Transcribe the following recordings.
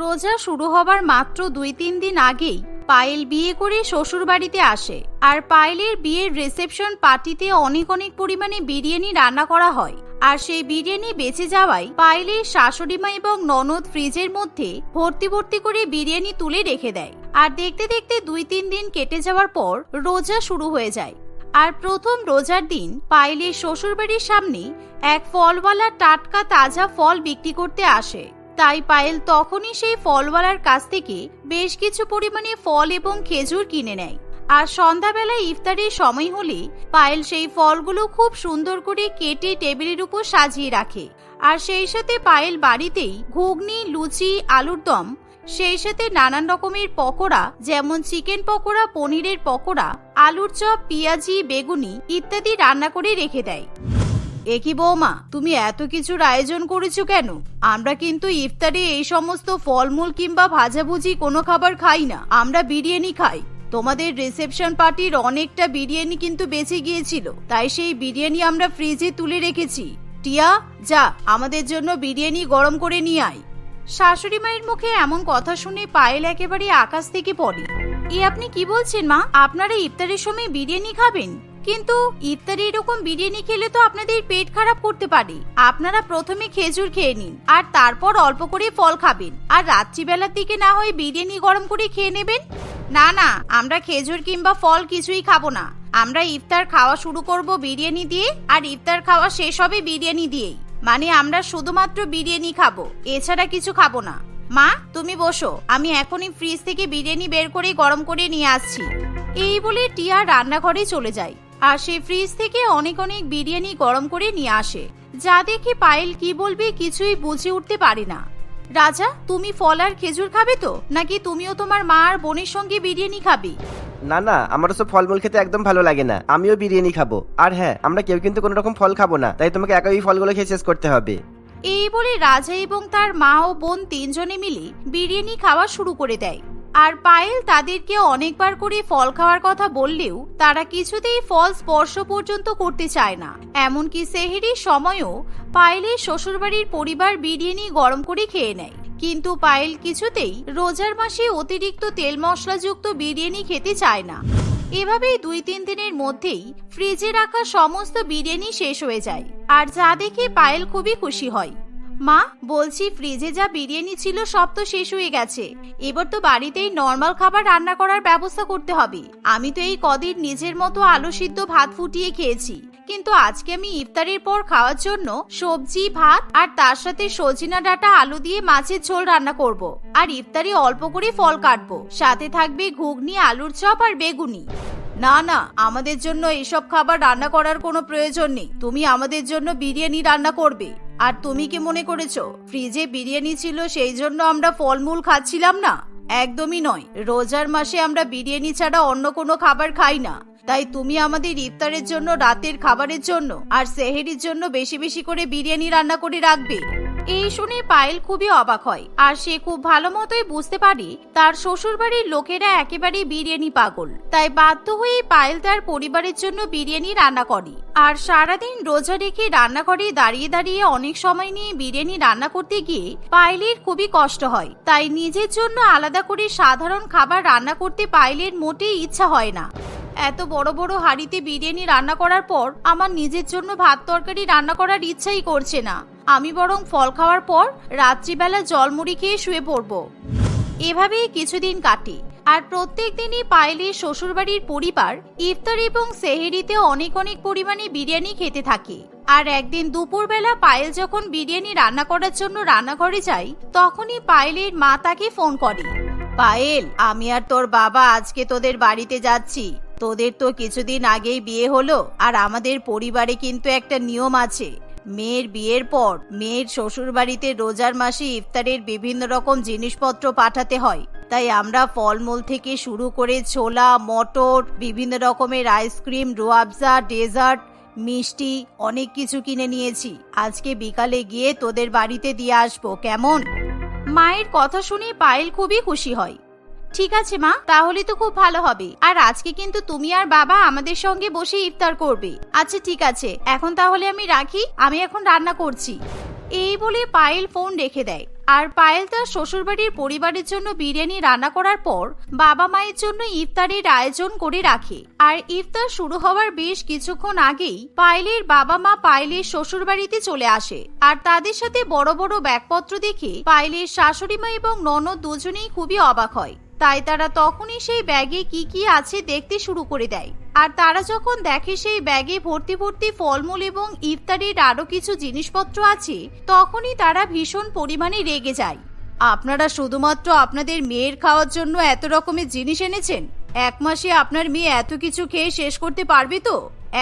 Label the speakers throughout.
Speaker 1: রোজা শুরু হবার মাত্র দুই তিন দিন আগেই পায়েল বিয়ে করে শ্বশুর বাড়িতে আসে। আর পায়েলের বিয়ের রিসেপশন পার্টিতে অনেক অনেক পরিমাণে বিরিয়ানি রান্না করা হয়। আর সেই বিরিয়ানি বেঁচে যাওয়ায় পায়েলের শাশুড়িমা এবং ননদ ফ্রিজের মধ্যে ভর্তি ভর্তি করে বিরিয়ানি তুলে রেখে দেয়। আর দেখতে দেখতে দুই তিন দিন কেটে যাওয়ার পর রোজা শুরু হয়ে যায়। আর প্রথম রোজার দিন পায়েলের শ্বশুরবাড়ির সামনে এক ফলওয়ালা টাটকা তাজা ফল বিক্রি করতে আসে। তাই পায়েল তখনই সেই ফলওয়ালার কাছ থেকে বেশ কিছু পরিমাণে ফল এবং খেজুর কিনে নেয়। আর সন্ধ্যাবেলায় ইফতারের সময় হলে পায়েল সেই ফলগুলো খুব সুন্দর করে কেটে টেবিলের উপর সাজিয়ে রাখে। আর সেই সাথে পায়েল বাড়িতেই ঘুগনি, লুচি, আলুর দম, সেই সাথে নানান রকমের পকোড়া, যেমন চিকেন পকোড়া, পনিরের পকোড়া, আলুর চপ, পেঁয়াজি, বেগুনি ইত্যাদি রান্না করে রেখে দেয়। একই বৌমা, তুমি এত কিছুর আয়োজন করেছ কেন? আমরা কিন্তু ইফতারে এই সমস্ত ফলমূল কিংবা ভাজাভুজি কোনো খাবার খাই না, আমরা বিরিয়ানি খাই। তোমাদের রিসেপশন পার্টির অনেকটা বিরিয়ানি কিন্তু বেঁচে গিয়েছিল, তাই সেই বিরিয়ানি আমরা ফ্রিজে তুলে রেখেছি। টিয়া, যা, আমাদের জন্য বিরিয়ানি গরম করে নিয়ে আয়। শাশুড়ি মায়ের মুখে এমন কথা শুনে পায়েল একেবারে আকাশ থেকে পড়ে। এ আপনি কি বলছেন মা? আপনারা ইফতারের সময় বিরিয়ানি খাবেন? কিন্তু ইফতারে এরকম বিরিয়ানি খেলে তো আপনাদের পেট খারাপ করতে পারে। আপনারা প্রথমে খেজুর খেয়ে নিন, আর তারপর অল্প করে ফল খাবেন। আর রাত্রিবেলার দিকে না হয় বিরিয়ানি গরম করে খেয়ে নেবেন? না না, আমরা খেজুর কিংবা ফল কিছুই খাব না। আমরা ইফতার খাওয়া শুরু করব বিরিয়ানি দিয়ে, আর ইফতার খাওয়া শেষ হবে বিরিয়ানি দিয়েই। মানে আমরা শুধুমাত্র বিরিয়ানি খাব, এছাড়া কিছু খাব না। মা, তুমি বসো, আমি এখনই ফ্রিজ থেকে বিরিয়ানি বের করে গরম করে নিয়ে আসছি। এই বলে টিয়া রান্নাঘরে চলে যায়। আর সে ফ্রিজ থেকে অনেক অনেক বিরিয়ানি গরম করে নিয়ে আসে। যা দেখে পায়েল কি বলবে কিছুই বুঝে উঠতে পারে না। রাজা তুমি ফল আর খেজুর খাবে তো? নাকি তুমিও তোমার মা আর বোনের সঙ্গে বিরিয়ানি খাবে?
Speaker 2: না না আমার সব ফলমূল খেতে একদম ভালো লাগে না। আমিও বিরিয়ানি খাব। আর হ্যাঁ আমরা কেউ কিন্তু কোনো রকম ফল খাব না তাই তোমাকে একাই ফলগুলো খেয়ে শেষ করতে হবে।
Speaker 1: এই বলে রাজা এবং তার মা ও বোন তিনজনে মিলে বিরিয়ানি খাওয়া শুরু করে দেয়। আর পায়েল তাদেরকে অনেকবার করে ফল খাওয়ার কথা বললেও তারা কিছুতেই ফল স্পর্শ পর্যন্ত করতে চায় না। এমনকি সেহেরির সময়ও পায়েলের শ্বশুরবাড়ির পরিবার বিরিয়ানি গরম করে খেয়ে নেয়। কিন্তু পায়েল কিছুতেই রোজার মাসে অতিরিক্ত তেল মশলাযুক্ত বিরিয়ানি খেতে চায় না। এভাবেই দুই তিন দিনের মধ্যেই ফ্রিজে রাখা সমস্ত বিরিয়ানি শেষ হয়ে যায়। আর যা দেখে পায়েল খুবই খুশি হয়। মা, বলছি ফ্রিজে যা বিরিয়ানি ছিল সব তো শেষ হয়ে গেছে। এবার তো বাড়িতেই নর্মাল খাবার রান্না করার ব্যবস্থা করতে হবে। আমি তো এই কদিন নিজের মতো আলু সিদ্ধ ভাত ফুটিয়ে খেয়েছি। কিন্তু আজকে আমি ইফতারের পর খাওয়ার জন্য সবজি, ভাত আর তার সাথে সজিনা ডাটা আলু দিয়ে মাছের ঝোল রান্না করব। আর ইফতারে অল্প করে ফল কাটবো। সাথে থাকবে ঘুগনি, আলুর চপ আর বেগুনি। না না, আমাদের জন্য এসব খাবার রান্না করার কোনো প্রয়োজন নেই। তুমি আমাদের জন্য বিরিয়ানি রান্না করবে। আর তুমি কি মনে করেছ, ফ্রিজে বিরিয়ানি ছিল সেই জন্য আমরা ফলমূল খাচ্ছিলাম না? একদমই নয়। রোজার মাসে আমরা বিরিয়ানি ছাড়া অন্য কোনো খাবার খাই না। তাই তুমি আমাদের ইফতারের জন্য, রাতের খাবারের জন্য আর সেহেরির জন্য বেশি বেশি করে বিরিয়ানি রান্না করে রাখবে। এই শুনে পায়েল খুবই অবাক হয় আর সে খুব ভালো মতোই বুঝতে পারে তার শ্বশুরবাড়ির লোকেরা একেবারে বিরিয়ানি পাগল। তাই বাধ্য হয়ে পায়েল তার পরিবারের জন্য বিরিয়ানি রান্না করে। আর সারাদিন রোজা রেখে রান্নাঘরে দাঁড়িয়ে দাঁড়িয়ে অনেক সময় নিয়ে বিরিয়ানি রান্না করতে গিয়ে পায়েলের খুবই কষ্ট হয়। তাই নিজের জন্য আলাদা করে সাধারণ খাবার রান্না করতে পায়েলের মোটেই ইচ্ছা হয় না। এত বড় বড় হাঁড়িতে বিরিয়ানি রান্না করার পর আমার নিজের জন্য ভাত তরকারি রান্না করার ইচ্ছাই করছে না। আমি বরং ফল খাওয়ার পর রাত্রিবেলা জলমুড়ি খেয়ে শুয়ে পড়ব। এভাবেই কিছুদিন কাটে আর প্রত্যেক দিনই পায়েলের শ্বশুরবাড়ির পরিবার ইফতার এবং সেহেরিতে অনেক অনেক পরিমাণে বিরিয়ানি খেতে থাকে। আর একদিন দুপুরবেলা পায়েল যখন বিরিয়ানি রান্না করার জন্য রান্নাঘরে যায়, তখনই পায়েলের মা তাকে ফোন করে। পায়েল, আমি আর তোর বাবা আজকে তোদের বাড়িতে যাচ্ছি। তোদের তো কিছুদিন আগেই বিয়ে হলো, আর আমাদের পরিবারে কিন্তু একটা নিয়ম আছে। মেয়ের বিয়ের পর মেয়ের শ্বশুর বাড়িতে রোজার মাসে ইফতারের বিভিন্ন রকম জিনিসপত্র পাঠাতে হয়। তাই আমরা ফলমূল থেকে শুরু করে ছোলা, মটর, বিভিন্ন রকমের আইসক্রিম, রোয়াবজা, ডেজার্ট, মিষ্টি, অনেক কিছু কিনে নিয়েছি। আজকে বিকালে গিয়ে তোদের বাড়িতে দিয়ে আসব, কেমন? মায়ের কথা শুনে পায়েল খুবই খুশি হয়। ঠিক আছে, মা। তাহলে তো খুব ভালো হবে। আর আজকে কিন্তু তুমি আর বাবা আমাদের সঙ্গে বসে ইফতার করবে। আচ্ছা ঠিক আছে। এখন তাহলে আমি রাখি। আমি এখন রান্না করছি। এই বলে পায়েল ফোন রেখে দেয়। আর পায়েল তার শ্বশুরবাড়ির পরিবারের জন্য বিরিয়ানি রান্না করার পর বাবা মায়ের জন্য ইফতারের আয়োজন করে রাখে। আর ইফতার শুরু হওয়ার বেশ কিছুক্ষণ আগেই পায়েলের বাবা মা পায়েলের শ্বশুরবাড়িতে চলে আসে। আর তাদের সাথে বড় বড় ব্যাগপত্র দেখে পায়েলের শাশুড়ি মা এবং ননদ দুজনেই খুবই অবাক হয়। তাই তারা তখনই সেই ব্যাগে কি কি আছে দেখতে শুরু করে দেয়। আর তারা যখন দেখে সেই ব্যাগে ভর্তি ভর্তি ফলমূল এবং ইফতারের আরও কিছু জিনিসপত্র আছে, তখনই তারা ভীষণ পরিমাণে রেগে যায়। আপনারা শুধুমাত্র আপনাদের মেয়ের খাওয়ার জন্য এত রকমের জিনিস এনেছেন? এক মাসে আপনার মেয়ে এত কিছু খেয়ে শেষ করতে পারবে তো?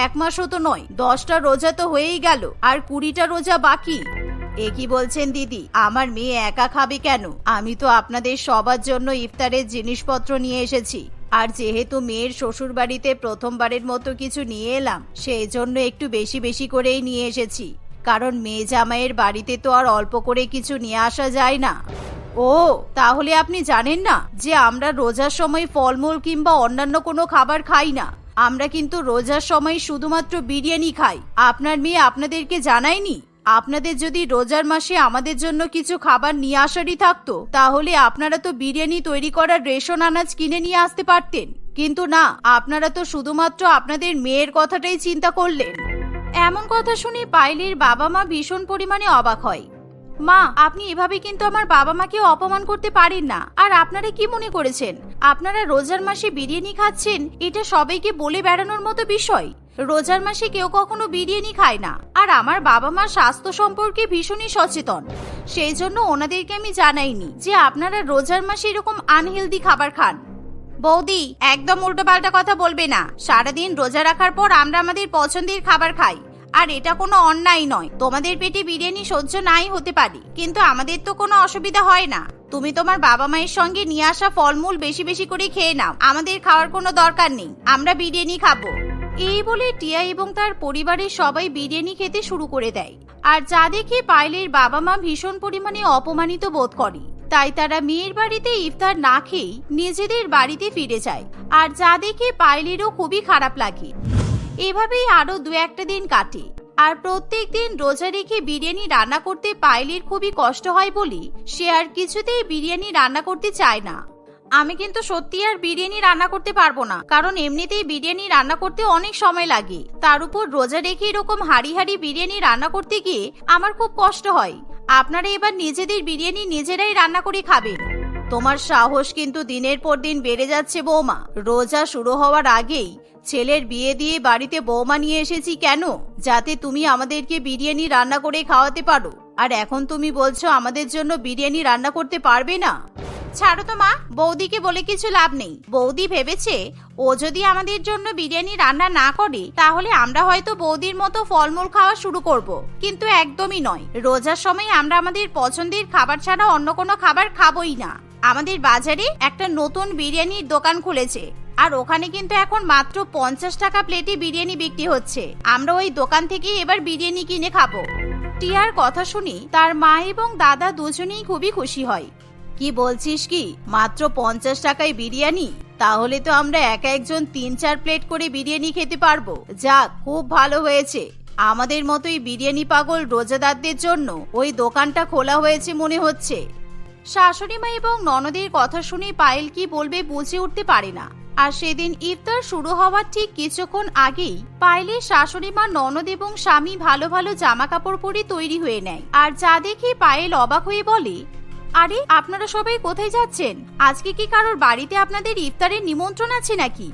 Speaker 1: এক মাসও তো নয়, দশটা রোজা তো হয়েই গেল, আর কুড়িটা রোজা বাকি। এ কি বলছেন দিদি? আমার মেয়ে একা খাবে কেন? আমি তো আপনাদের সবার জন্য ইফতারের জিনিসপত্র নিয়ে এসেছি। আর যেহেতু মেয়ের শ্বশুর বাড়িতে প্রথমবারের মতো কিছু নিয়ে এলাম, সেই জন্য একটু বেশি বেশি করেই নিয়ে এসেছি। কারণ মেয়ে জামাইয়ের বাড়িতে তো আর অল্প করে কিছু নিয়ে আসা যায় না। ও, তাহলে আপনি জানেন না যে আমরা রোজার সময় ফলমূল কিংবা অন্যান্য কোনো খাবার খাই না। আমরা কিন্তু রোজার সময় শুধুমাত্র বিরিয়ানি খাই। আপনার মেয়ে আপনাদেরকে জানায়নি? আপনাদের যদি রোজার মাসে আমাদের জন্য কিছু খাবার নিয়ে আসারই থাকতো, তাহলে আপনারা তো বিরিয়ানি তৈরি করার রেশন আনাজ কিনে নিয়ে আসতে পারতেন। কিন্তু না, আপনারা তো শুধুমাত্র আপনাদের মেয়ের কথাটাই চিন্তা করলেন। এমন কথা শুনে পাইলের বাবা মা ভীষণ পরিমাণে অবাক হয়। মা, আপনি এভাবে কিন্তু আমার বাবা মাকে অপমান করতে পারেন না। আর আপনারা কি মনে করেছেন? আপনারা রোজার মাসে বিরিয়ানি খাচ্ছেন, এটা সবাইকে বলে বেড়ানোর মতো বিষয়। রোজার মাসে কেউ কখনো বিরিয়ানি খায় না। আর আমার বাবা মা স্বাস্থ্য সম্পর্কে ভীষণই সচেতন। সেই জন্য ওনাদেরকে আমি জানাইনি যে আপনারা রোজার মাসে এরকম আনহেলদি খাবার খান। বৌদি, একদম উল্টোপাল্টা কথা বলবে না। সারাদিন রোজা রাখার পর আমরা আমাদের পছন্দের খাবার খাই। আর এটা কোনো অন্যায় নয়। তোমাদের পেটে বিরিয়ানি সহ্য নাই হতে পারে। কিন্তু আমাদের তো কোনো অসুবিধা হয় না। তুমি তোমার বাবা মায়ের সঙ্গে নিয়ে আসা ফলমূল বেশি বেশি করে খেয়ে নাও। আমাদের খাওয়ার কোনো দরকার নেই। আমরা বিরিয়ানি খাব। এই বলে টিয়া এবং তার পরিবারের সবাই বিরিয়ানি খেতে শুরু করে দেয়। আর যা দেখে পায়েলের বাবা মা ভীষণ পরিমাণে অপমানিত বোধ করে। তাই তারা মেয়ের বাড়িতে ইফতার না খেয়েই নিজেদের বাড়িতে ফিরে যায়। আর যা দেখে পায়েলেরও খুবই খারাপ লাগে। এভাবেই আরও দু একটা দিন কাটে। আর প্রত্যেক দিন রোজা রেখে বিরিয়ানি রান্না করতে পায়েলের খুবই কষ্ট হয় বলে সে আর কিছুতেই বিরিয়ানি রান্না করতে চায় না। আমি কিন্তু সত্যি আর বিরিয়ানি রান্না করতে পারব না, কারণ এমনিতেই বিরিয়ানি রান্না করতে অনেক সময় লাগে। তার উপর রোজা রেখে এরকম হাড়ি হাড়ি বিরিয়ানি রান্না করতে গিয়ে আমার খুব কষ্ট হয়। আপনারা এবার নিজেদের বিরিয়ানি নিজেরাই রান্না করে খাবেন। তোমার সাহস কিন্তু দিনের পর দিন বেড়ে যাচ্ছে, বৌমা। রোজা শুরু হওয়ার আগেই ছেলের বিয়ে দিয়ে বাড়িতে বৌমা নিয়ে এসেছি কেন? যাতে তুমি আমাদেরকে বিরিয়ানি রান্না করে খাওয়াতে পারো। আর এখন তুমি বলছো আমাদের জন্য বিরিয়ানি রান্না করতে পারবে না? ছাড়ো তো মা, বৌদিকে বলে কিছু লাভ নেই। বৌদি ভেবেছে, ও যদি আমাদের জন্য বিরিয়ানি রান্না না করে, তাহলে আমরা হয়তো বৌদির মতো ফলমূল খাওয়া শুরু করব। কিন্তু একদমই নয়। রোজার সময় আমরা আমাদের পছন্দের খাবার ছাড়া অন্য কোনো খাবার খাবোই না। আমাদের বাজারে একটা নতুন বিরিয়ানির দোকান খুলেছে, আর ওখানে কিন্তু এখন মাত্র পঞ্চাশ টাকা প্লেটে বিরিয়ানি বিক্রি হচ্ছে। আমরা ওই দোকান থেকে এবার বিরিয়ানি কিনে খাব। টিয়ার কথা শুনি তার মা এবং দাদা দুজনেই খুবই খুশি হয়। কি বলছিস কি? মাত্র পঞ্চাশ টাকায় বিরিয়ানি? তাহলে তো আমরা এক একজন তিন চার প্লেট করে বিরিয়ানি খেতে পারব। যাক, খুব ভালো হয়েছে। আমাদের মতোই বিরিয়ানি পাগল রোজাদারদের জন্য ওই দোকানটা খোলা হয়েছে মনে হচ্ছে। শাশুড়ি মা এবং ননদের কথা শুনে পায়েল কি বলবে বুঝে উঠতে পারে না। আর সেদিন ইফতার শুরু হওয়ার ঠিক কিছুক্ষণ আগেই পায়েলের শাশুড়ি মা, ননদ এবং স্বামী ভালো ভালো জামা কাপড় পরে তৈরি হয়ে নেয়। আর যা দেখে পায়েল অবাক হয়ে বলে আরে, আপনারা সবাই কোথায় যাচ্ছেন? আজকে কি কারোর বাড়িতে আপনাদের ইফতারের নিমন্ত্রণ আছে নাকি?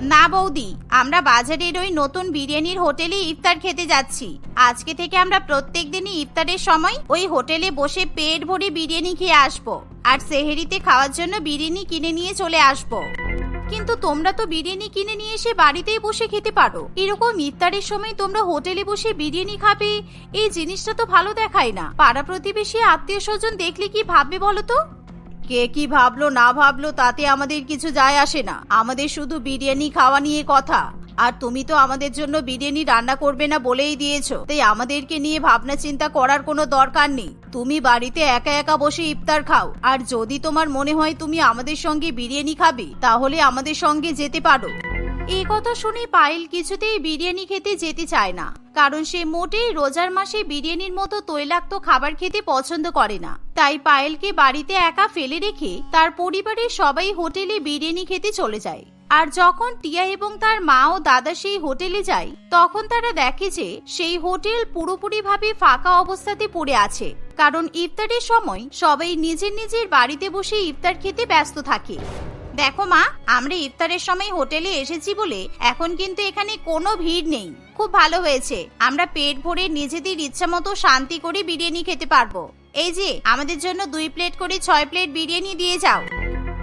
Speaker 1: না বৌদি, আমরা বাজারের ওই নতুন বিরিয়ানির হোটেলে ইফতার খেতে যাচ্ছি। আজকে থেকে আমরা প্রত্যেক দিনই ইফতারের সময় ওই হোটেলে বসে পেট ভরে বিরিয়ানি খেয়ে আসব। আর সেহেরিতে খাওয়ার জন্য বিরিয়ানি কিনে নিয়ে চলে আসব। কিন্তু তোমরা তো বিরিয়ানি কিনে নিয়ে এসে বাড়িতেই বসে খেতে পারো। এরকম ইফতারের সময় তোমরা হোটেলে বসে বিরিয়ানি খাবে, এই জিনিসটা তো ভালো দেখায় না। পাড়া প্রতিবেশী আত্মীয় স্বজন দেখলে কি ভাববে বলো তো? কে কি ভাবলো না ভাবলো তাতে আমাদের কিছু যায় আসে না। আমাদের শুধু বিরিয়ানি খাওয়া নিয়ে কথা। আর তুমি তো আমাদের জন্য বিরিয়ানি রান্না করবে না বলেই দিয়েছ। তাই আমাদেরকে নিয়ে ভাবনা চিন্তা করার কোনো দরকার নেই। তুমি বাড়িতে একা একা বসে ইফতার খাও। আর যদি তোমার মনে হয় তুমি আমাদের সঙ্গে বিরিয়ানি খাবে, তাহলে আমাদের সঙ্গে যেতে পারো। এই কথা শুনে পায়েল কিছুতেই বিরিয়ানি খেতে যেতে চায় না। কারণ সে মোটেই রোজার মাসে বিরিয়ানির মতো তৈলাক্ত খাবার খেতে পছন্দ করে না। তাই পায়েলকে বাড়িতে একা ফেলে রেখে তার পরিবারের সবাই হোটেলে বিরিয়ানি খেতে চলে যায়। আর যখন টিয়া এবং তার মা ও দাদা সেই হোটেলে যায়, তখন তারা দেখে যে সেই হোটেল পুরোপুরিভাবে ফাঁকা অবস্থাতে পড়ে আছে। কারণ ইফতারের সময় সবাই নিজের নিজের বাড়িতে বসে ইফতার খেতে ব্যস্ত থাকে। দেখো মা, আমরা ইফতারের সময় হোটেলে এসেছি বলে এখন কিন্তু এখানে কোনো ভিড় নেই। খুব ভালো হয়েছে। আমরা পেট ভরে নিজেদের ইচ্ছা মতো শান্তি করে বিরিয়ানি খেতে পারব। এই যে, আমাদের জন্য দুই প্লেট করে ছয় প্লেট বিরিয়ানি দিয়ে যাও।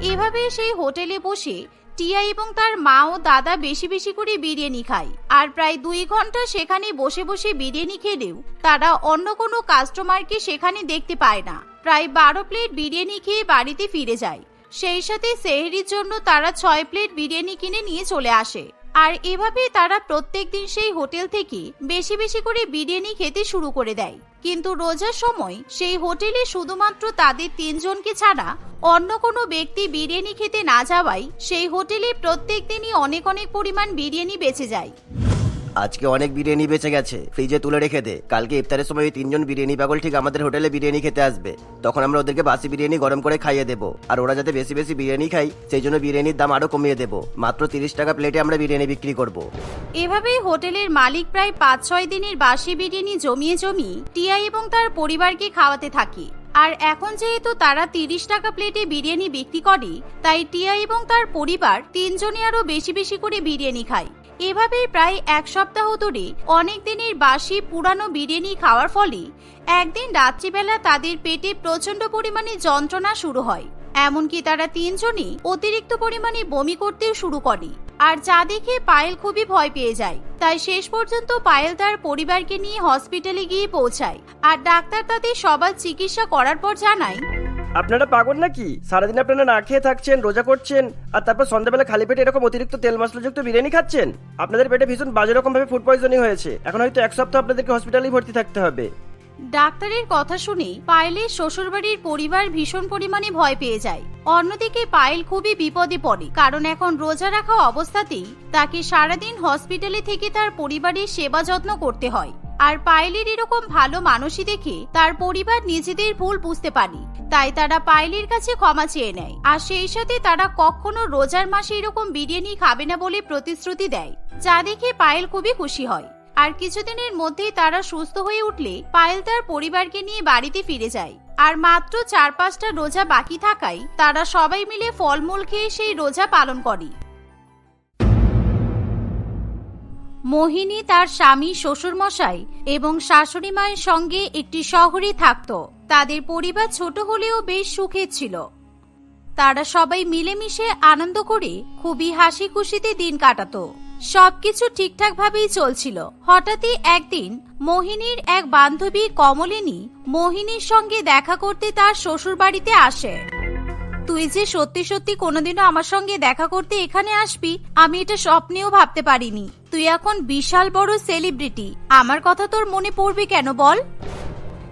Speaker 1: এভাবে সেই হোটেলে বসে টিয়া এবং তার মা ও দাদা বেশি বেশি করে বিরিয়ানি খায়। আর প্রায় দুই ঘণ্টা সেখানে বসে বসে বিরিয়ানি খেলেও তারা অন্য কোনো কাস্টমারকে সেখানে দেখতে পায় না। প্রায় বারো প্লেট বিরিয়ানি খেয়ে বাড়িতে ফিরে যায়। সেই সাথে সেহরির জন্য তারা ছয় প্লেট বিরিয়ানি কিনে নিয়ে চলে আসে। আর এভাবে তারা প্রত্যেক দিন সেই হোটেল থেকে বেশি বেশি করে বিরিয়ানি খেতে শুরু করে দেয়। কিন্তু রোজার সময় সেই হোটেলে শুধুমাত্র তাদের তিনজনকে ছাড়া অন্য কোনো ব্যক্তি বিরিয়ানি খেতে না যাওয়ায় সেই হোটেলে প্রত্যেক দিনই অনেক অনেক পরিমাণ বিরিয়ানি বেঁচে যায়।
Speaker 2: আজকে অনেক বিরিয়ানি বেঁচে গেছে। ফ্রিজে তুলে রেখে দে। কালকে ইফতারের সময় ওই তিনজন বিরিয়ানি পাগল ঠিক আমাদের হোটেলে বিরিয়ানি খেতে আসবে। তখন আমরা ওদেরকে বাসি বিরিয়ানি গরম করে খাইয়ে দেবো। আর ওরা যাতে বেশি বেশি বিরিয়ানি খাই সেই জন্য বিরিয়ানির দাম আরও কমিয়ে দেবো। মাত্র তিরিশ টাকা প্লেটে আমরা বিরিয়ানি বিক্রি করব।
Speaker 1: এভাবেই হোটেলের মালিক প্রায় পাঁচ ছয় দিনের বাসি বিরিয়ানি জমিয়ে জমিয়ে টিয়া এবং তার পরিবারকে খাওয়াতে থাকে। আর এখন যেহেতু তারা তিরিশ টাকা প্লেটে বিরিয়ানি বিক্রি করে, তাই টিয়া এবং তার পরিবার তিনজনে আরও বেশি বেশি করে বিরিয়ানি খায়। এভাবে প্রায় এক সপ্তাহ ধরে অনেক দিনের বাসি পুরানো বিরিয়ানি খাওয়ার ফলে একদিন রাত্রিবেলা তাদের পেটে প্রচণ্ড পরিমাণে যন্ত্রণা শুরু হয়। এমনকি তারা তিনজনই অতিরিক্ত পরিমাণে বমি করতেও শুরু করে। আর যা দেখে পায়েল খুবই ভয় পেয়ে যায়। তাই শেষ পর্যন্ত পায়েল তার পরিবারকে নিয়ে হসপিটালে গিয়ে পৌঁছায়। আর ডাক্তার তাদের সবার চিকিৎসা করার পর জানায়
Speaker 3: আপনারা পাগল নাকি? সারাদিন আপনারা না খেয়ে থাকছেন, রোজা করছেন, আর তারপর সন্ধ্যাবেলা খালি পেটে এরকম অতিরিক্ত তেল মশলাযুক্ত বিরিয়ানি খাচ্ছেন? আপনাদের পেটে ভীষণ বাজে রকম ভাবে ফুড পয়জনিং হয়েছে। এখন হয়তো এক সপ্তাহ আপনাদেরকে হসপিটালেই ভর্তি থাকতে হবে।
Speaker 1: ডাক্তারের কথা শুনে পায়েলের শ্বশুরবাড়ির পরিবার ভীষণ পরিমাণে ভয় পেয়ে যায়। অন্যদিকে পায়েল খুবই বিপদে পড়ে, কারণ এখন রোজা রাখা অবস্থাতেই তাকে সারাদিন হসপিটালে থেকে তার পরিবারের সেবা যত্ন করতে হয়। আর পায়েলের এরকম ভালো মানুষই দেখে তার পরিবার নিজেদের ভুল বুঝতে পারে তাই তারা পায়েলের কাছে ক্ষমা চেয়ে নেয়। আর সেই সাথে তারা কখনো রোজার মাসে এরকম বিরিয়ানি খাবে না বলে প্রতিশ্রুতি দেয়, যা দেখে পায়েল খুবই খুশি হয়। আর কিছুদিনের মধ্যেই তারা সুস্থ হয়ে উঠলে পায়েল তার পরিবারকে নিয়ে বাড়িতে ফিরে যায়। আর মাত্র চার পাঁচটা রোজা বাকি থাকায় তারা সবাই মিলে ফলমূল খেয়ে সেই রোজা পালন করে। মোহিনী তার স্বামী, শ্বশুরমশাই এবং শাশুড়ি মায়ের সঙ্গে একটি শহরে থাকত। তাদের পরিবার ছোট হলেও বেশ সুখের ছিল। তারা সবাই মিলেমিশে আনন্দ করে খুবই হাসি খুশিতে দিন কাটাত। সবকিছু ঠিকঠাক ভাবেই চলছিল। হঠাৎই একদিন মোহিনীর এক বান্ধবী কমলিনী মোহিনীর সঙ্গে দেখা করতে তার শ্বশুর বাড়িতে আসে। তুই যে সত্যি সত্যি কোনোদিনও আমার সঙ্গে দেখা করতে এখানে আসবি, আমি এটা স্বপ্নেও ভাবতে পারিনি। তুই এখন বিশাল বড় সেলিব্রিটি আমার কথা তোর মনে পড়বে কেন বল?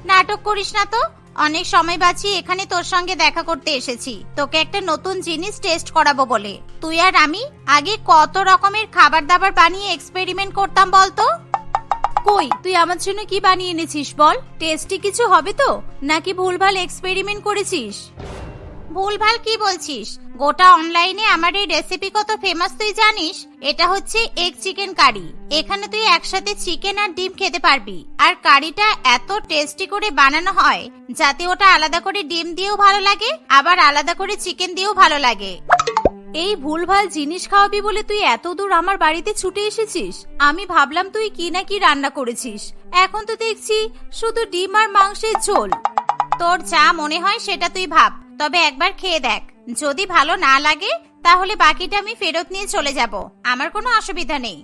Speaker 1: নাটক করিস না তো? অনেক সময় বাঁচিয়ে এখানে তোর সঙ্গে দেখা করতে এসেছি। তোকে একটা নতুন জিনিস টেস্ট করাবো বলে। তুই আর আমি আগে কত রকমের খাবার দাবার বানিয়ে এক্সপেরিমেন্ট করতাম বলতো কই, তুই আমার জন্য কি বানিয়ে এনেছিস বল? টেস্টি কিছু হবে তো? নাকি ভুলভাল এক্সপেরিমেন্ট করেছিস? ভুলভাল কি বলছিস? গোটা অনলাইনে আমার এই রেসিপি কত ফেমাস তুই জানিস? এটা হচ্ছে এগ চিকেন কারি এখানে তুই একসাথে চিকেন আর ডিম খেতে পারবি। আর কারিটা এত টেস্টি করে বানানো হয়, যাতে ওটা আলাদা করে ডিম দিয়েও ভালো লাগে, আবার আলাদা করে চিকেন দিয়েও ভালো লাগে। এই ভুলভাল জিনিস খাওয়াবি বলে তুই এত দূর আমার বাড়িতে ছুটে এসেছিস? আমি ভাবলাম তুই কি না কি রান্না করেছিস। এখন তো দেখছি শুধু ডিম আর মাংসের ঝোল। তোর যা মনে হয় সেটা তুই ভাব। তবে একবার খেয়ে দেখ। যদি ভালো না লাগে, তাহলে বাকিটা আমি ফেরত নিয়ে চলে যাব। আমার কোনো অসুবিধা নেই।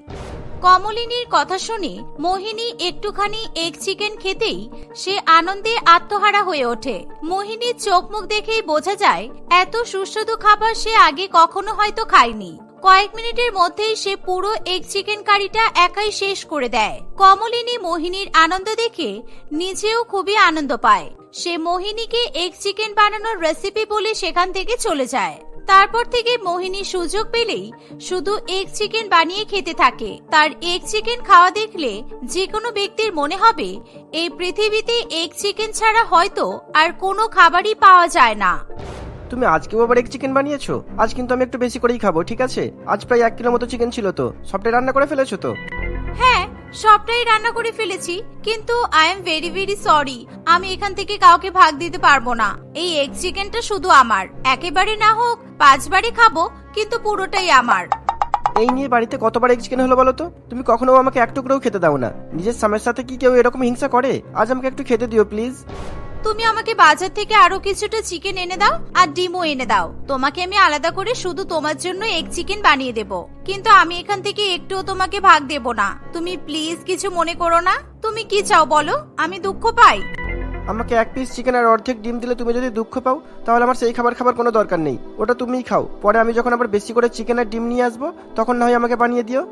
Speaker 1: কমলিনীর কথা শুনে মোহিনী একটুখানি এগ চিকেন খেতেই সে আনন্দে আত্মহারা হয়ে ওঠে। মোহিনীর চোখ মুখ দেখেই বোঝা যায়, এত সুস্বাদু খাবার সে আগে কখনো হয়তো খায়নি। কয়েক মিনিটের মধ্যেই সে পুরো এগ চিকেন কারিটা একাই শেষ করে দেয়। কমলিনী মোহিনীর আনন্দ দেখে নিজেও খুবই আনন্দ পায়। সে মোহিনীকে এগ চিকেন বানানোর রেসিপি বলে সেখান থেকে চলে যায়। তারপর থেকে মোহিনী সুযোগ পেলেই শুধু এগ চিকেন বানিয়ে খেতে থাকে। তার এগ চিকেন খাওয়া দেখলে যে কোনো ব্যক্তির মনে হবে, এই পৃথিবীতে এগ চিকেন ছাড়া হয়তো আর কোনো খাবারই পাওয়া যায় না।
Speaker 3: তুমি আজকেও আবার এক চিকেন বানিয়েছো? আজ কিন্তু আমি একটু বেশি করেই খাব ঠিক আছে? আজ প্রায় এক কিলো মতো চিকেন ছিল তো। সবটাই রান্না করে ফেলেছো তো?
Speaker 1: হ্যাঁ সবটাই রান্না করে ফেলেছি কিন্তু I am very very sorry আমি এখান থেকে কাউকে ভাগ দিতে পারব না। এই এগ চিকেনটা শুধু আমার। একেবারে না হোক পাঁচবারই খাব কিন্তু পুরোটাই আমার।
Speaker 3: এই নিয়ে বাড়িতে কতবার এক চিকেন হলো বলো তো? তুমি কখনো আমাকে এক টুকরোও খেতে দাও না। নিজের স্বামীর সাথে কি কেউ এরকম হিংসা করে? আজ আমাকে একটু খেতে দিও প্লিজ
Speaker 1: তুমি আমাকে বাজার থেকে আরও কিছুটা চিকেন এনে দাও আর ডিমও এনে দাও। তোমাকে আমি আলাদা করে শুধু তোমার জন্য এক চিকেন বানিয়ে দেব। কিন্তু আমি এখান থেকে একটুও তোমাকে ভাগ দেব না। তুমি প্লিজ কিছু মনে করো না। তুমি কি চাও বলো? আমি দুঃখ পাই।
Speaker 3: আমাকে এক পিস চিকেন আর অর্ধেক ডিম দিলে তুমি যদি দুঃখ পাও, তাহলে আমার সেই খাবার খাবার কোনো দরকার নেই। ওটা তুমিই খাও। পরে আমি যখন আবার বেশি করে চিকেন আর ডিম নিয়ে আসব, তখন না হয় আমাকে বানিয়ে দিও।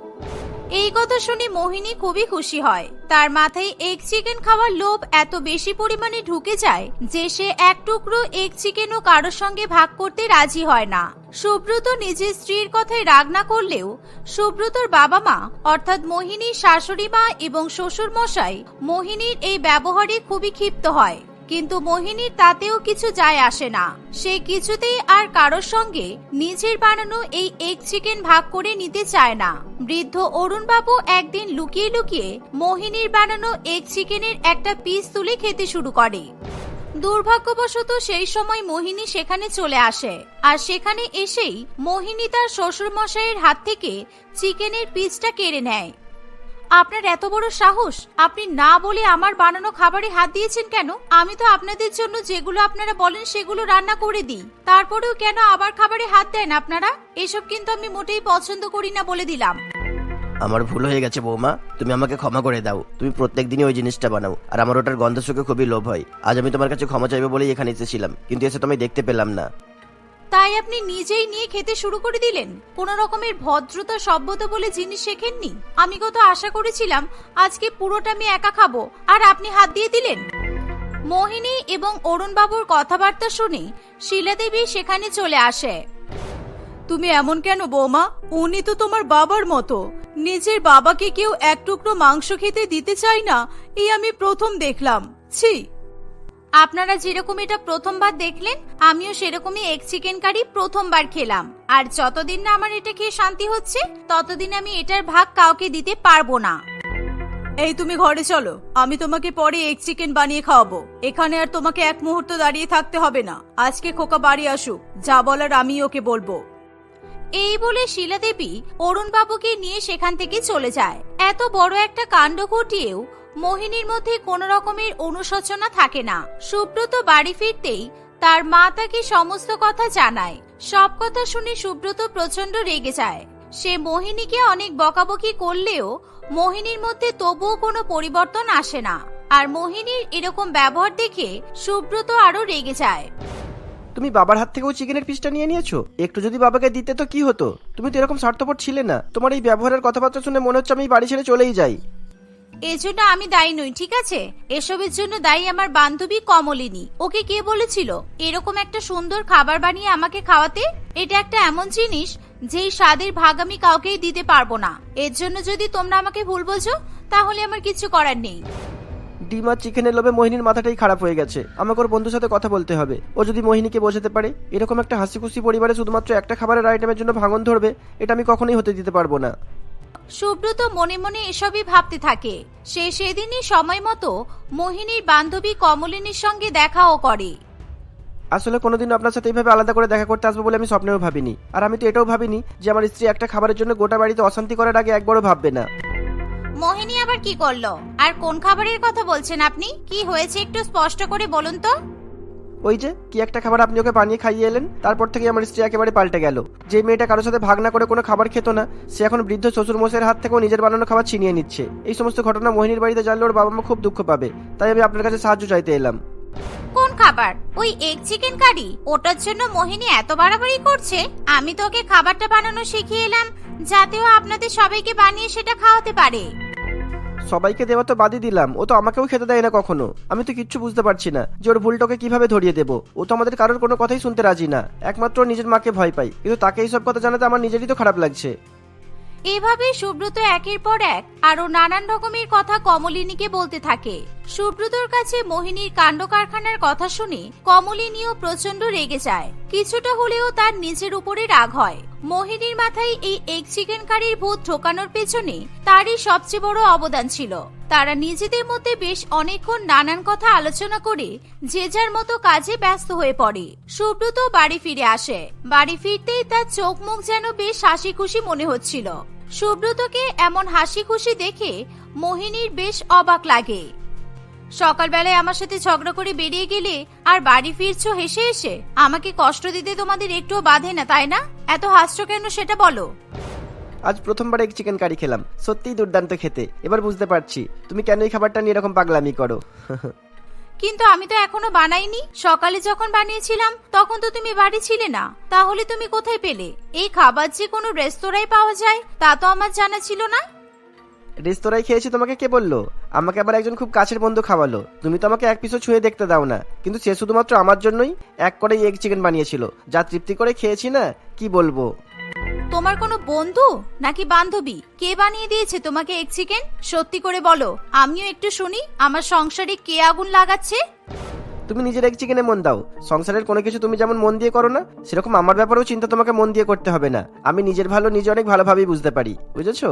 Speaker 1: এই কথা শুনে মোহিনী খুবই খুশি হয়। তার মাথায় এগ চিকেন খাওয়ার লোভ এত বেশি পরিমাণে ঢুকে যায় যে সে এক টুকরো এগ চিকেনও কারোর সঙ্গে ভাগ করতে রাজি হয় না। সুব্রত নিজের স্ত্রীর কথায় রাগ না করলেও সুব্রতর বাবা মা অর্থাৎ মোহিনীর শাশুড়ি মা এবং শ্বশুর মশাই মোহিনীর এই ব্যবহারে খুবই ক্ষিপ্ত হয়। কিন্তু মোহিনীর তাতেও কিছু যায় আসে না। সে কিছুতেই আর কারোর সঙ্গে নিজের বানানো এই এগ চিকেন ভাগ করে নিতে চায় না। বৃদ্ধ অরুণবাবু একদিন লুকিয়ে লুকিয়ে মোহিনীর বানানো এগ চিকেনের একটা পিস তুলে খেতে শুরু করে। দুর্ভাগ্যবশত সেই সময় মোহিনী সেখানে চলে আসে আর সেখানে এসেই মোহিনী তার শ্বশুর মশাইয়ের হাত থেকে চিকেনের পিসটা কেড়ে নেয়। আপনার এত বড় সাহস? আপনি না বলে আমার বানানো খাবারে হাত দিয়েছেন কেন? আমি তো আপনাদের জন্য যেগুলো আপনারা বলেন সেগুলো রান্না করে দিই। তারপরেও কেন আবার খাবারে হাত দেন আপনারা? এসব কিন্তু আমি মোটেই পছন্দ করি না বলে দিলাম।
Speaker 2: আমার ভুল হয়ে গেছে বৌমা। তুমি আমাকে ক্ষমা করে দাও। তুমি প্রত্যেক দিনই ওই জিনিসটা বানাও। আর আমার ওটার গন্ধ শুকে খুবই লোভ হয়। আজ আমি তোমার কাছে ক্ষমা চাইব বলেই এখানে এসেছিলাম। কিন্তু এসে তো আমি দেখতে পেলাম না।
Speaker 1: তাই আপনি নিজেই নিয়ে খেতে শুরু করে দিলেন। কোন রকমের ভদ্রতা, সভ্যতা বলে জিনিস শেখেননি। আমি কত আশা করেছিলাম, আজকে পুরোটা আমি একা খাব। আর আপনি হাত দিয়ে দিলেন। মোহিনী এবং অরুণবাবুর কথাবার্তা শুনে শিলাদেবী সেখানে চলে আসে। তুমি এমন কেন বৌমা? উনি তো তোমার বাবার মতো। নিজের বাবাকে কেউ এক টুকরো মাংস খেতে দিতে চায় না, এই আমি প্রথম দেখলাম। ছি আপনারা যেরকম এটা প্রথমবার দেখলেন আমিও সেরকমই এক চিকেন কারি প্রথমবার খেলাম। আর যতদিন না আমার এটা খেয়ে শান্তি হচ্ছে ততদিন আমি এটার ভাগ কাউকে দিতে পারব না। এই তুমি ঘরে চলো আমি তোমাকে পরে এক চিকেন বানিয়ে খাওয়াবো। এখানে আর তোমাকে এক মুহূর্ত দাঁড়িয়ে থাকতে হবে না। আজকে খোকা বাড়ি আসুক যা বলার আমি ওকে বলব। এই বলে শিলা দেবী অরুণবাবুকে নিয়ে সেখান থেকে চলে যায়। এত বড় একটা কাণ্ড ঘটিয়েও মোহিনীর মধ্যে কোনো রকমের অনুশোচনা থাকে না। সুব্রত বাড়ি ফিরতেই তার মা তাকে সমস্ত কথা জানায়। সব কথা শুনে সুব্রত প্রচণ্ড রেগে যায়। সে মোহিনীকে অনেক বকাবকি করলেও মোহিনীর মধ্যে তবুও কোনো পরিবর্তন আসে না। আর মোহিনীর এরকম ব্যবহার দেখে সুব্রত আরও রেগে যায়।
Speaker 3: তুমি বাবার হাত থেকেও চিকেনের পিসটা নিয়ে নিয়েছো? একটু যদি বাবাকে দিতে তো কি হতো? তুমি তো এরকম স্বার্থপর ছিলে না। তোমার এই ব্যবহারের কথাবার্তা শুনে মনে হচ্ছে আমি বাড়ি ছেড়ে চলেই যাই।
Speaker 1: এজন্য আমি দায়ী নই, ঠিক আছে? এসবের জন্য দায়ী আমার বান্ধবী কমলিনী। ওকে কে বলেছিল? এরকম একটা সুন্দর খাবার বানিয়ে আমাকে খাওয়াতে? এটা একটা এমন জিনিস যেই স্বাদের ভাগ আমি কাউকেই দিতে পারব না। এর জন্য যদি তোমরা আমাকে ভুল বোঝো, তাহলে আমার কিছু করার নেই।
Speaker 3: ডিম আর চিকেনের লোভে মোহিনীর মাথাটাই খারাপ হয়ে গেছে। আমাকে ওর বন্ধুর সাথে কথা বলতে হবে। ও যদি মোহিনীকে বোঝাতে পারে, এরকম একটা হাসি খুশি পরিবারে শুধুমাত্র একটা খাবারের আইটেমের জন্য ভাঙন ধরবে, এটা আমি কখনোই হতে দিতে পারব না।
Speaker 1: সুব্রত মনে মনে এসবই ভাবতে থাকে। সে সেদিনই সময় মতো মোহিনীর বান্ধবী কমলিনীর সঙ্গে দেখাও করে।
Speaker 3: আসলে কোনোদিন আপনার সাথে এইভাবে আলাদা করে দেখা করতে আসব বলে আমি স্বপ্নেও ভাবিনি। আর আমি তো এটাও ভাবিনি যে আমার স্ত্রী একটা খাবারের জন্য গোটা বাড়িতে অশান্তি করার আগে একবারও ভাববে না।
Speaker 1: মোহিনী আবার কি করল? আর কোন খাবারের কথা বলছেন আপনি? কি হয়েছে একটু স্পষ্ট করে বলুন তো।
Speaker 3: ওই যে, কি একটা খাবার আপনি ওকে বানিয়ে খাইয়ে এলেন? তারপর থেকে আমার স্ত্রী একেবারে পাল্টে গেল। যে মেয়েটা কারোর সাথে ভাগ না করে কোনো খাবার খেত না, সে এখন বৃদ্ধ শ্বশুর মশাইয়ের হাত থেকেও নিজের বানানো খাবার ছিনিয়ে নিচ্ছে। এই সমস্ত ঘটনা মোহিনীর বাড়িতে জানলে ওর বাবা মা খুব দুঃখ পাবে। তাই আমি আপনার কাছে সাহায্য চাইতে এলাম।
Speaker 1: কোন খাবার? ওই এগ চিকেন কারি ওটার জন্য মোহিনী এত বাড়াবাড়ি করছে? আমি তো ওকে খাবারটা বানানো শিখিয়ে এলাম যাতেও আপনাদের সবাইকে বানিয়ে সেটা খাওয়াতে পারে।
Speaker 3: সবাইকে দেওয়া তো বাদই দিলাম। ও তো আমাকেও খেতে দেয় না কখনো। আমি তো কিচ্ছু বুঝতে পারছি না যে ওর ভুলটাকে কীভাবে ধরিয়ে দেবো। ও তো আমাদের কারোর কোনো কথাই শুনতে রাজি না। একমাত্র নিজের মাকে ভয় পাই কিন্তু তাকে এইসব কথা জানাতে আমার নিজেরই তো খারাপ লাগছে।
Speaker 1: এভাবে সুব্রত একের পর এক আরও নানান রকমের কথা কমলিনীকে বলতে থাকে। সুব্রতর কাছে মোহিনীর কাণ্ড কারখানার কথা শুনে কমলিনীও প্রচণ্ড রেগে যায়। কিছুটা হলেও তার নিজের উপরে রাগ হয়। মোহিনীর মাথায় এই এগ চিকেন কারির ভূত ঢোকানোর পেছনে তারই সবচেয়ে বড় অবদান ছিল। তারা নিজেদের মধ্যে বেশ অনেকক্ষণ নানান কথা আলোচনা করে যে যার মতো কাজে ব্যস্ত হয়ে পড়ে। সুব্রত বাড়ি ফিরে আসে। বাড়ি ফিরতেই তার চোখ মুখ যেন বেশ হাসি খুশি মনে হচ্ছিল। সুব্রতকে এমন হাসি খুশি দেখে মোহিনীর বেশ অবাক লাগে। সকালবেলায় আমার সাথে ঝগড়া করে বেরিয়ে গেলে আর বাড়ি ফিরছো হেসে হেসে? আমাকে কষ্ট দিতে তোমাদের একটুও বাধে না তাই না? এত হাসছো কেন সেটা বলো।
Speaker 3: আজ প্রথমবার এক চিকেন কারি খেলাম। সত্যিই দুর্দান্ত খেতে। এবার বুঝতে পারছি তুমি কেন এই খাবারটা নিয়ে এরকম পাগলামি করো?
Speaker 1: কিন্তু আমি তো এখনও বানাইনি। সকালে যখন বানিয়েছিলাম তখন তো তুমি বাড়ি ছিলে না। তাহলে তুমি কোথায় পেলে? এই খাবার যে কোনো রেস্তোরাঁয় পাওয়া যায় তা তো আমার জানা ছিল না।
Speaker 3: রেস্তোরাঁয় খেয়েছি তোমাকে কে বলল? আমাকে আবার একজন খুব কাছের বন্ধু খাওয়ালো। তুমি তো আমাকে এক পিসও ছুঁয়ে দেখতে দাও না। কিন্তু সে শুধুমাত্র আমার জন্যই এক করে এগ চিকেন বানিয়েছিল। যা তৃপ্তি করে খেয়েছি না কি বলব?
Speaker 1: তোমার কোনো বন্ধু? নাকি বান্ধবী? কে বানিয়ে দিয়েছে তোমাকে এক চিকেন সত্যি করে বলো। আমিও একটু শুনি আমার সংসারে কে আগুন লাগাচ্ছে?
Speaker 3: তুমি নিজের এক চিকেনে মন দাও। সংসারের কোনো কিছু তুমি যেমন মন দিয়ে করো না সেরকম আমার ব্যাপারেও চিন্তা তোমাকে মন দিয়ে করতে হবে না। আমি নিজের ভালো নিজে অনেক ভালোভাবেই বুঝতে পারি। বুঝেছ?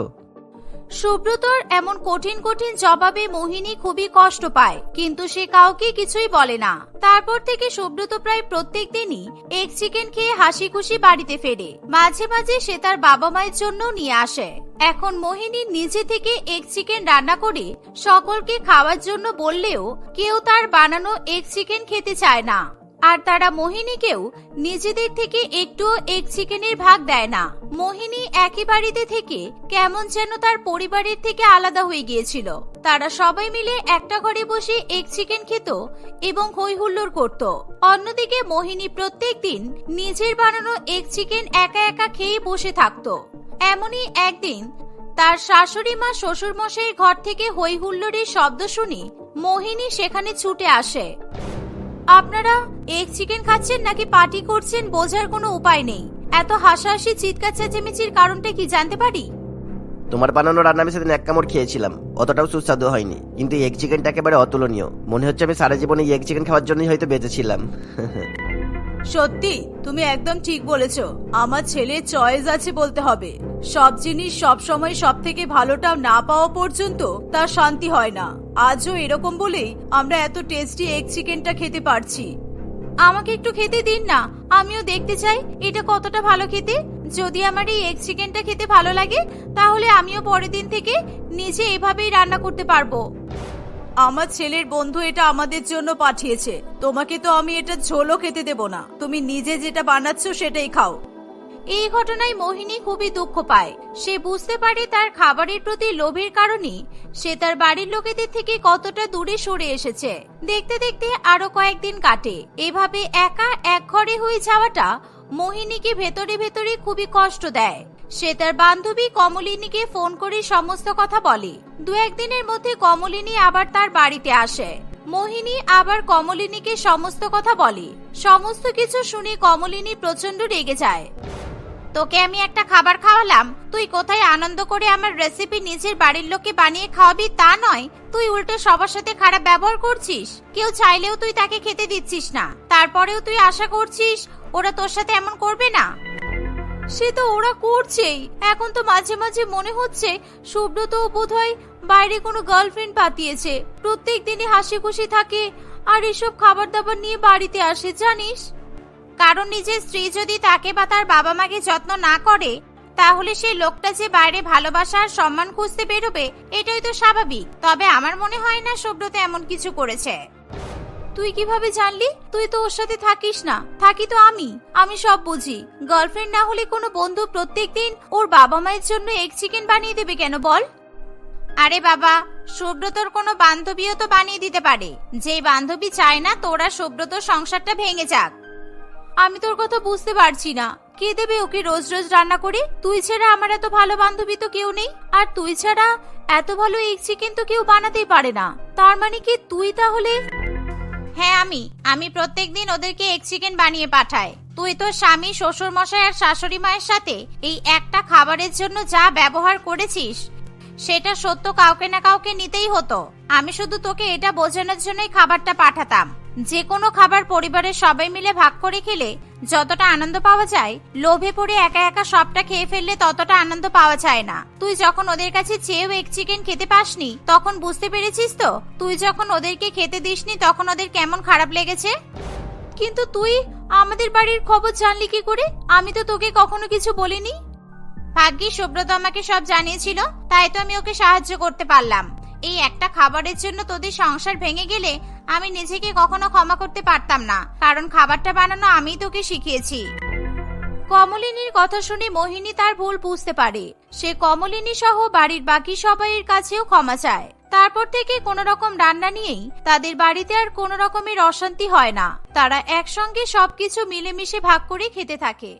Speaker 1: সুব্রতর এমন কঠিন কঠিন জবাবে মোহিনী খুবই কষ্ট পায়, কিন্তু সে কাউকে কিছুই বলে না। তারপর থেকে সুব্রত প্রায় প্রত্যেক দিনই এক চিকেন খেয়ে হাসি খুশি বাড়িতে ফেরে। মাঝে মাঝে সে তার বাবা মায়ের জন্য নিয়ে আসে। এখন মোহিনী নিজে থেকে এক চিকেন রান্না করে সকলকে খাওয়ার জন্য বললেও কেউ তার বানানো এক চিকেন খেতে চায় না। আর তারা মোহিনীকেও নিজেদের থেকে একটুও এক চিকেনের ভাগ দেয় না। মোহিনী একই বাড়িতে থেকে কেমন যেন তার পরিবারের থেকে আলাদা হয়ে গিয়েছিল। তারা সবাই মিলে একটা ঘরে বসে এক চিকেন খেত এবং হই হুল্লোড় করত। অন্যদিকে মোহিনী প্রত্যেক দিন নিজের বানানো এক চিকেন একা একা খেয়ে বসে থাকতো। এমনই একদিন তার শাশুড়ি মা শ্বশুর মশাইয়ের ঘর থেকে হই হুল্লোড়ের শব্দ শুনে মোহিনী সেখানে ছুটে আসে। আপনারা এগ চিকেন খাচ্ছেন নাকি পার্টি করছেন বোঝার কোনো উপায় নেই। এত হাসাহাসি, চিৎকার, চেঁচেমেচির কারণটা কি জানতে পারি?
Speaker 2: তোমার বানানো রান্না আমি সেদিন এক কামড় খেয়েছিলাম। অতটাও সুস্বাদু হয়নি। কিন্তু এগ চিকেনটা একেবারে অতুলনীয়। মনে হচ্ছে আমি সারা জীবনে এগ চিকেন খাওয়ার জন্যই হয়তো বেঁচেছিলাম।
Speaker 1: সত্যি, তুমি একদম ঠিক বলেছ। আমার ছেলে চয়েস আছে বলতে হবে। সব জিনিস সব সময় সব থেকে ভালোটা না পাওয়া পর্যন্ত তার শান্তি হয় না। আজও এরকম বলেই আমরা এত টেস্টি এগ চিকেনটা খেতে পারছি। আমাকে একটু খেতে দিন না, আমিও দেখতে চাই এটা কতটা ভালো খেতে। যদি আমার এই এগ চিকেনটা খেতে ভালো লাগে, তাহলে আমিও পরের দিন থেকে নিজে এভাবেই রান্না করতে পারব। আমার ছেলের বন্ধু এটা আমাদের জন্য পাঠিয়েছে। তোমাকে তো আমি এটা ঝোলও খেতে দেব না। তুমি নিজে যেটা বানাচ্ছ সেটাই খাও। এই ঘটনায় মোহিনী খুবই দুঃখ পায়। সে বুঝতে পারে তার খাবারের প্রতি লোভের কারণে সে তার বাড়ির লোকেদের থেকে কতটা দূরে সরে এসেছে। দেখতে দেখতে আরও কয়েকদিন কাটে। এভাবে একা এক ঘরে হয়ে যাওয়াটা মোহিনীকে ভেতরে ভেতরে খুবই কষ্ট দেয়। সে তার বান্ধবী কমলিনীকে ফোন করে সমস্ত কথা বলে। দু একদিনের মধ্যে কমলিনী আবার তার বাড়িতে আসে। মোহিনী আবার কমলিনীকে সমস্ত কথা বলে। সমস্ত কিছু শুনে কমলিনী প্রচণ্ড রেগে যায়। তোকে আমি একটা খাবার খাওয়ালাম। তুই কোথায় আনন্দ করে আমার রেসিপি নিজের বাড়ির লোককে বানিয়ে খাওয়াবি তা নয়। তুই উল্টো সবার সাথে খারাপ ব্যবহার করছিস। কেউ চাইলেও তুই তাকে খেতে দিচ্ছিস না। তারপরেও তুই আশা করছিস ওরা তোর সাথে এমন করবে না? সে তো ওরা করছেই। এখন তো মাঝে মাঝে মনে হচ্ছে সুব্রত বোধহয় বাইরে কোনো গার্লফ্রেন্ড পাতিয়েছে। প্রত্যেক দিনই হাসি খুশি থাকে আর এসব খাবার দাবার নিয়ে বাড়িতে আসে, জানিস? কারণ নিজের স্ত্রী যদি তাকে বা তার বাবা মাকে যত্ন না করে, তাহলে সেই লোকটা যে বাইরে ভালোবাসা আর সম্মান খুঁজতে বেরোবে, এটাই তো স্বাভাবিক। তবে আমার মনে হয় না সুব্রত এমন কিছু করেছে। তুই কীভাবে জানলি? তুই তো ওর সাথে থাকিস না। থাকি তো আমি। আমি সব বুঝি। গার্লফ্রেন্ড না হলে কোনো বন্ধু প্রত্যেকদিন ওর বাবা মায়ের জন্য এক চিকেন বানিয়ে দেবে কেন বল? আরে বাবা, সুব্রতর কোনো বান্ধবীও তো বানিয়ে দিতে পারে। যেই বান্ধবী চায় না, তোরা সুব্রত সংসারটা ভেঙে যাক। আমি তোর কথা বুঝতে পারছি না। কে দেবে ওকে রোজ রোজ রান্না করে? তুই ছাড়া আমার এত ভালো বান্ধবী তো কেউ নেই। আর তুই ছাড়া এত ভালো এগ চিকেন তো কেউ বানাতেই পারে না। তার মানে কি তুই তাহলে হ্যাঁ আমি। আমি প্রত্যেক দিন ওদেরকে এক চিকেন বানিয়ে পাঠাই। তুই তো স্বামী শ্বশুর মশাই আর শাশুড়ি মায়ের সাথে এই একটা খাবারের জন্য যা ব্যবহার করেছিস, সেটা সত্য কাউকে না কাউকে নিতেই হতো। আমি শুধু তোকে এটা বোঝানোর জন্যই খাবারটা পাঠাতাম। যে কোনো খাবার পরিবারের সবাই মিলে ভাগ করে খেলে যতটা আনন্দ পাওয়া যায়, লোভে পড়ে একা একা সবটা খেয়ে ফেললে ততটা আনন্দ পাওয়া যায় না। তুই যখন ওদের কাছে চেয়েও এক চিকেন খেতে পাসনি, তখন বুঝতে পেরেছিস তো? তুই যখন ওদেরকে খেতে দিসনি, তখন ওদের কেমন খারাপ লেগেছে? কিন্তু তুই আমাদের বাড়ির খবর জানলি কি করে? আমি তো তোকে কখনো কিছু বলিনি। ভাগ্যি সুব্রত আমাকে সব জানিয়েছিল, তাই তো আমি ওকে সাহায্য করতে পারলাম। এই একটা খাবারের জন্য তোদের সংসার ভেঙে গেলে আমি নিজেকে কখনো ক্ষমা করতে পারতাম না। কারণ খাবারটা বানানো আমিই তোকে শিখিয়েছি। কমলিনীর কথা শুনে মোহিনী তার ভুল বুঝতে পারে। সে কমলিনী সহ বাড়ির বাকি সবাইয়ের কাছেও ক্ষমা চায়। তারপর থেকে কোনো রকম রান্না নিয়েই তাদের বাড়িতে আর কোনো রকমের অশান্তি হয় না। তারা একসঙ্গে সবকিছু মিলেমিশে ভাগ করে খেতে থাকে।